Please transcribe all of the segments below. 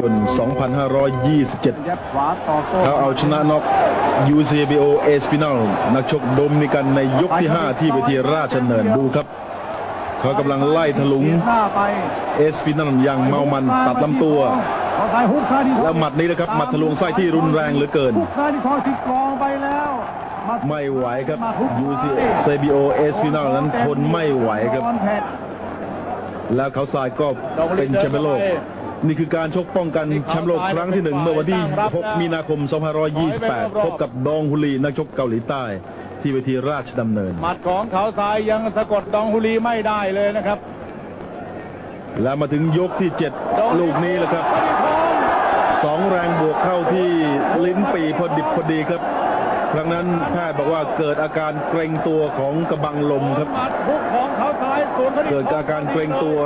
ยนต์2527ยัดขวาต่อโต้เขาเอาชนะน็อก UCBO เอสปิน l นักชกโดมินิกันในยกที่ 5 ที่เวทีราชดำเนินดูครับ เขากำลังไล่ถลุงเสียหน้าไปเอสปิน l อย่างเมามันตัดลำตัวเขาซ้ายฮุกซ้ายที่แล้วหมัดนี้นะครับหมัดทะลวงไส้ที่รุนแรงเหลือเกินฮุกซ้ายที่คอที่กรองไปแล้วาไม่ไหวครับ UCBO เอสปิน l นั้นทนไม่ไหวครับบอลแผ่นแล้วเขาทรายก็เป็นแชมป์โลก นี่คือการชกป้องกันแชมป์โลกครั้งที่หนึ่งเมื่อวันที่ 6 มีนาคม 2528 พบกับดองฮุลีนักชกเกาหลีใต้ ที่เวทีราชดำเนิน หมัดของเขาทรายยังสะกดดองฮุลีไม่ได้เลยนะครับ แล้วมาถึงยกที่ 7 ลูกนี้แหละครับสองแรงบวกเข้าที่ลิ้นปีพอดิบพอดีครับ ครั้งนั้นแพทย์บอกว่าเกิดอาการเกรงตัวของกระบังลมครับหมัดฮุกของเขาทรายสวนเข้าที่เกิดอาการเกรงตัว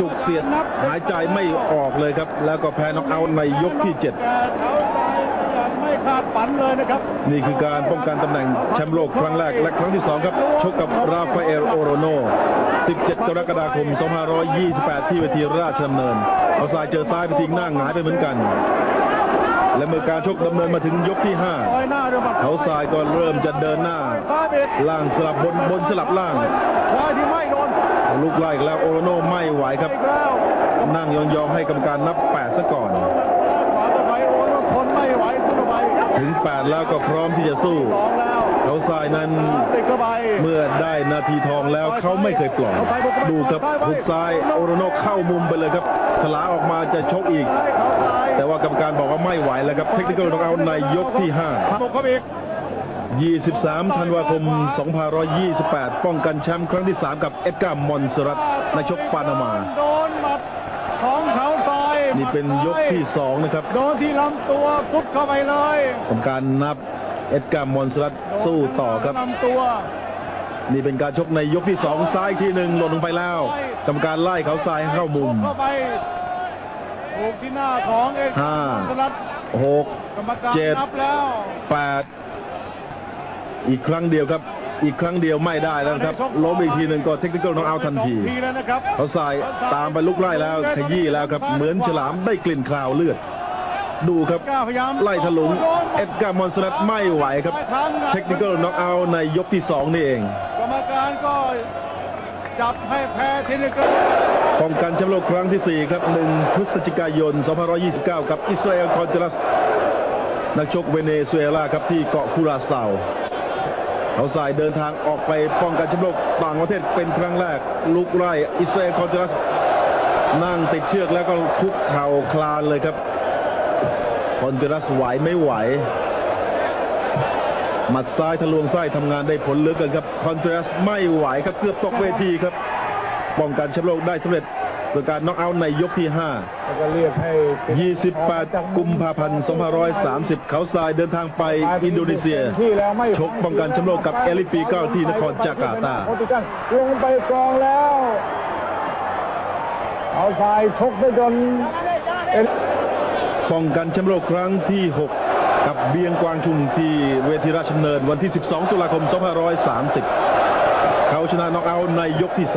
จุกเสียดหายใจไม่ออกเลยครับ แล้วก็แพ้น็อกเอาท์ในยกที่7แต่เขาทรายยังไม่คาดฝันเลยนะครับนี่คือการป้องกันตำแหน่งแชมป์โลกครั้งแรกและครั้งที่ 2 ครับ ชกกับราฟาเอลโอโรโน 17 กรกฎาคม 2528 ที่เวทีราชดำเนิน เอาซ้ายเจอซ้ายไปทิ้งหน้าหงายไปเหมือนกัน และเมื่อการชกดำเนินมาถึงยกที่ห้าด้วยหมัด5เขาซ้ายก็เริ่มจะเดินหน้า ล่างสลับบนบนสลับล่างลูกไล่แล้วโอโรโนไม่ไหวครับ นั่งยองๆให้กรรมการนับ 8 ซะก่อน ถึง 8 แล้วก็พร้อมที่จะสู้ เขาซ้ายนั้นเมื่อได้นาทีทองแล้วเขาไม่เคยปล่อยดูครับหุกซ้ายโอโรโนเข้ามุมไปเลยครับถลาออกมาจะชกอีก ซ้ายเขาซ้ายแต่ว่ากรรมการบอกว่าไม่ไหวแล้วครับเทคนิคอลต้องเอาในยกที่บุกเข้าไปอีก5 23 ธันวาคม 2528 ป้องกันแชมป์ครั้งที่ 3 กับเอ็ดการ์มอนสรัตนักชกปานามา โดนหมัดของเขาซอยนี่เป็นยกที่ 2 นะครับ โดนที่ลำตัวทุบเข้าไปเลยกรรมการนับเอ็ดการ์มอนสรัตสู้ต่อครับลำตัว นี่เป็นการชกในยกที่ 2 ซ้ายอีกทีหนึ่งหล่นลงไปแล้วกรรมการไล่เขาซ้ายให้เข้ามุมเข้าไป ถูกที่หน้าของเอกห้าสลัด6กรรมการเจ็ดนับแล้วแปดอีกครั้งเดียวครับ อีกครั้งเดียวไม่ได้แล้วนะครับ ล้มอีกทีหนึ่งก็เทคนิคอลน้องเอาทันทีสองทีแล้วนะครับเขาใส่ตามไปลุกไล่แล้วขยี้แล้วครับ เหมือนฉลามได้กลิ่นคราวเลือด ดูครับกล้าพยายามไล่ถลุงเอ็ดการ์มอนสนัตไม่ไหวครับไม่ทันครับเทคนิคอลน็อกเอาในยกที่2นี่เอง กรรมการก็ จับให้แพ้ทคนิคอลป้องกันแชมป์โลกครั้งที่ 4 ครับ 1 พฤศจิกายน 2529 กับอิสราเอลคอนเทรัส นักชกเวเนซุเอลาครับที่เกาะคูราเซาเขาสายเดินทางออกไปป้องกันแชมป์โลกต่างประเทศเป็นครั้งแรก ลุกไล่อิสราเอลคอนเทรัส นั่งติดเชือกแล้วก็คุกเข่าคลานเลยครับคอนเทรัสไหวไม่ไหว หมัดซ้ายทะลวงไส้ทำงานได้ผลเหลือเกินครับคอนเทรัสไม่ไหวครับเกือบตกเวทีครับป้องกันแชมป์โลกได้สำเร็จโดยการน็อกเอาท์ในยกที่ 5 แล้วก็เรียกให้เป็น28 กุมภาพันธ์2530 เขาทรายเดินทางไปอินโดนีเซีย ที่แล้วไม่ชกป้องกันแชมป์โลกกับเอลิปีเก้าที่นครจาการ์ตาโปรตุเกสลงไปกรองแล้วเอาทรายชกได้จนเอ็นป้องกันแชมป์โลกครั้งที่ 6 กับเบียงกวางชุงที่เวทีราชดำเนินวันที่ 12 ตุลาคม 2530 เขาชนะน็อกเอาท์ในยกที่3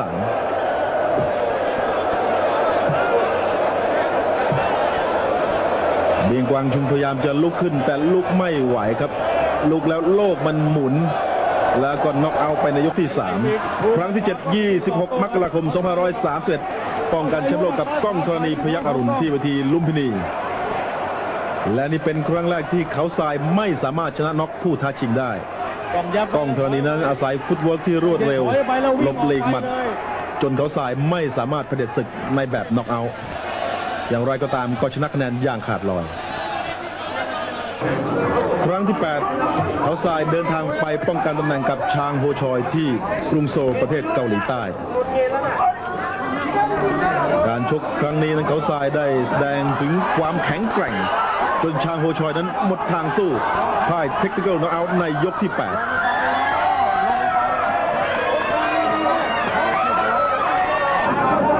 เบียงกวางชุงพยายามจะลุกขึ้น แต่ลุกไม่ไหวครับ ลุกแล้วโลกมันหมุน แล้วก็น็อกเอาท์ไปในยกที่ 3 ครั้งที่ 7 26 มกราคม 2531 ป้องกันแชมป์โลกกับก้องธรณีพยักอรุณที่เวทีลุมพินี และนี่เป็นครั้งแรกที่เขาทรายไม่สามารถชนะน็อกผู้ท้าชิงได้ต้องยับก้องธรณีนั้นอาศัยฟุตเวิร์กที่รวดเร็วถอยไปแวหลวิ่งบหลีกหมัดออไปเลยจนเขาทรายไม่สามารถเผด็จศึกในแบบน็อกเอาท์อย่างไรก็ตามก็ชนะคะแนนอย่างขาดลอย ครั้งที่ 8 เขาทรายเดินทางไปป้องกันตำแหน่งกับชางโฮชอยที่กรุงโซลประเทศเกาหลีใต้ การชกครั้งนี้นั้นเขาทรายได้แสดงถึงความแข็งแกร่งจนชางโฮชอยนั้นหมดทางสู้พ่ายเทคนิคอลน็อกเอาท์ในยกที่ 8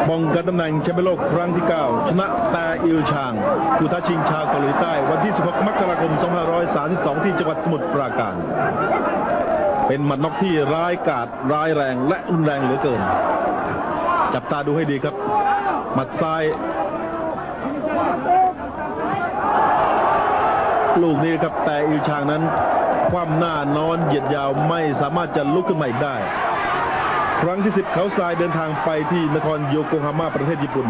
ป้องกันตำแหน่งแชมป์โลกครั้งที่ 9 ชนะแตอิลชางผู้ท้าชิงชาวเกาหลีใต้วันที่ 16 มกราคม 2532 ที่จังหวัดสมุทรปราการ เป็นหมัดน็อกที่ร้ายกาจร้ายแรงและรุนแรงเหลือเกิน จับตาดูให้ดีครับ หมัดซ้าย ลูกนี้ครับแต่อิวชางนั้น คว่ำหน้านอนเหยียดยาวไม่สามารถจะลุกขึ้นมาอีกได้ ครั้งที่ 10 เขาทรายเดินทางไปที่นครโยโกฮาม่าประเทศญี่ปุ่น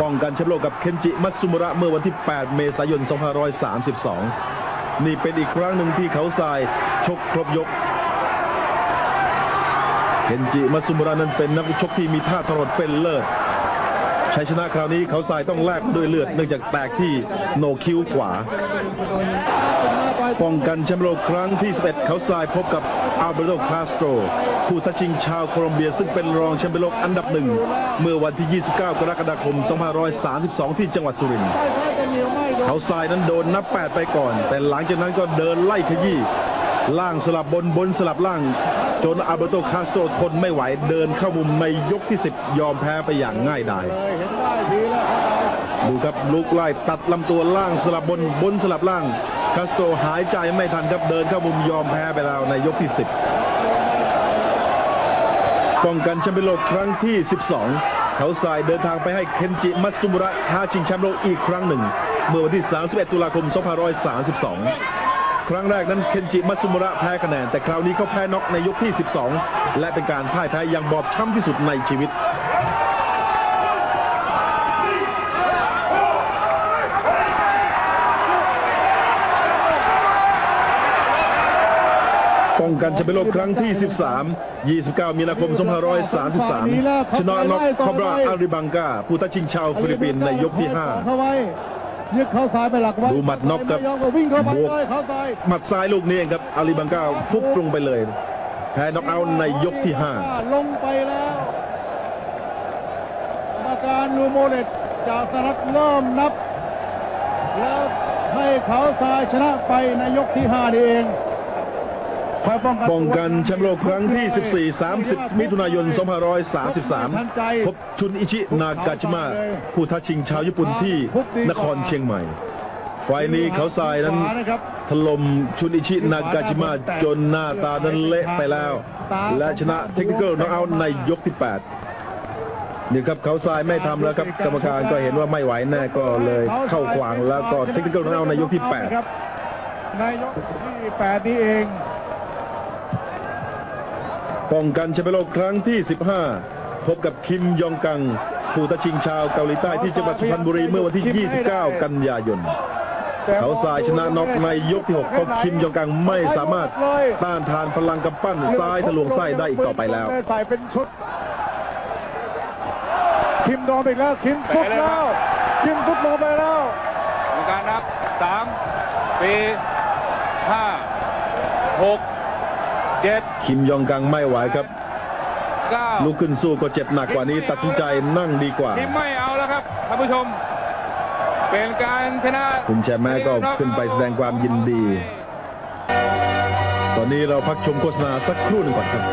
ป้องกันแชมป์โลกกับเคนจิมัตสึมุระเมื่อวันที่ 8 เมษายน 2532 นี่เป็นอีกครั้งหนึ่งที่เขาทรายชกครบยกเคนจิมัตสึมุระนั้นเป็นนักชกที่มีท่าทรดเป็นเลิศ ชัยชนะคราวนี้เขาทรายต้องแลกด้วยเลือดเนื่องจากแตกที่โหนกคิ้วขวา ป้องกันแชมป์โลกครั้งที่ 11 เขาทรายพบกับอัลเบโตคาสโตรผู้ท้าชิงชาวโคลอมเบียซึ่งเป็นรองแชมป์โลกอันดับหนึ่ง เมื่อวันที่ 29 กรกฎาคม 2532 ที่จังหวัดสุรินทร์เขาทรายนั้นโดนนับ 8 ไปก่อน แต่หลังจากนั้นก็เดินไล่ขยี้ล่างสลับบนบนสลับล่าง จนอัลเบโตคาสโตทนไม่ไหวเดินเข้ามุมในยกที่ 10 ยอมแพ้ไปอย่างง่ายดายดูครับลุกไล่ตัดลำตัวล่างสลับบนบนสลับล่างคาสโตหายใจไม่ทันครับเดินเข้ามุมยอมแพ้ไปแล้วในยกที่ 10 ป้องกันแชมป์โลกครั้งที่ 12 เขาสายเดินทางไปให้เคนจิมัตสึมุระท้าชิงแชมป์โลกอีกครั้งหนึ่ง เมื่อวันที่ 31 ตุลาคม 2532 ครั้งแรกนั้นเคนจิมัตสึมุระแพ้คะแนน แต่คราวนี้เขาแพ้น็อกในยกที่ 12 และเป็นการพ่ายแพ้อย่างบอบช้ำที่สุดในชีวิตป้องกันแชมเป์โลกครั้งที่ 13 29 มีนาคม 2533 ชนะน็อกคอบราอาริบังกาผู้ท้าชิงชาวฟิลิปปินส์ในยกที่เข้า ยึดเข้าซ้ายไปหลักไว้ดูหมัดน็อกครับไม่ยอมก็วิ่งเข้าไปบวกเลยเข้าซ้าย5หมัดซ้ายลูกนี้เองครับอาริบังกาฟุบปรุงไปเลยแพ้น็อกเอาท์ในยกที่ลงไปแล้วกรรมการลูโมเลตจากสหรัฐเริ่มนับ แล้วให้เขาทรายชนะไปในยกที่ห้านี่เอง คอยป้องกันป้องกันแชมป์โลกครั้งที่ 14 30 มิถุนายน 2533 พบชุนอิชินากาชิมะผู้ท้าชิงชาวญี่ปุ่นที่นครเชียงใหม่ ไฟนี้เขาทรายนั้นถล่มชุนอิชินากาจิมะจนหน้าตานั้นเละไปแล้ว และชนะเทคนิคอลน็อกเอาท์ในยกที่ 8นี่ครับเขาทรายไม่ทำแล้วครับกรรมการก็เห็นว่าไม่ไหวแน่ก็เลยเข้าขวางแล้วก็เทคนิคอลน็อกเอาในยกที่ครับในยกที่แปดนี้เอง ป้องกันแชมป์โลกครั้งที่ 15 พบกับคิมยองกัง ผู้ท้าชิงชาวเกาหลีใต้ที่จังหวัดสุพรรณบุรีเมื่อวันที่ 29 กันยายน เขาทรายชนะน็อกในยกที่6ก็คิมยองกังไม่สามารถต้านทานพลังกำปั้นซ้ายทะลวงไส้ได้อีกต่อไปแล้วใส่เป็นชุด คิมโดนอีกแล้วคิมฟุบแล้ว คิมฟุบลงไปแล้วกรรมการนับสามสี่ห้าหก เจ็ดคิมยองกังไม่ไหวครับเก้าลุกขึ้นสู้ก็เจ็บหนักกว่านี้ ตัดสินใจนั่งดีกว่า ทีมไม่เอาแล้วครับท่านผู้ชม เป็นการชนะคุณแชมป์แม่ก็ขึ้นไปแสดงความยินดี ตอนนี้เราพักชมโฆษณาสักครู่หนึ่งก่อนครับ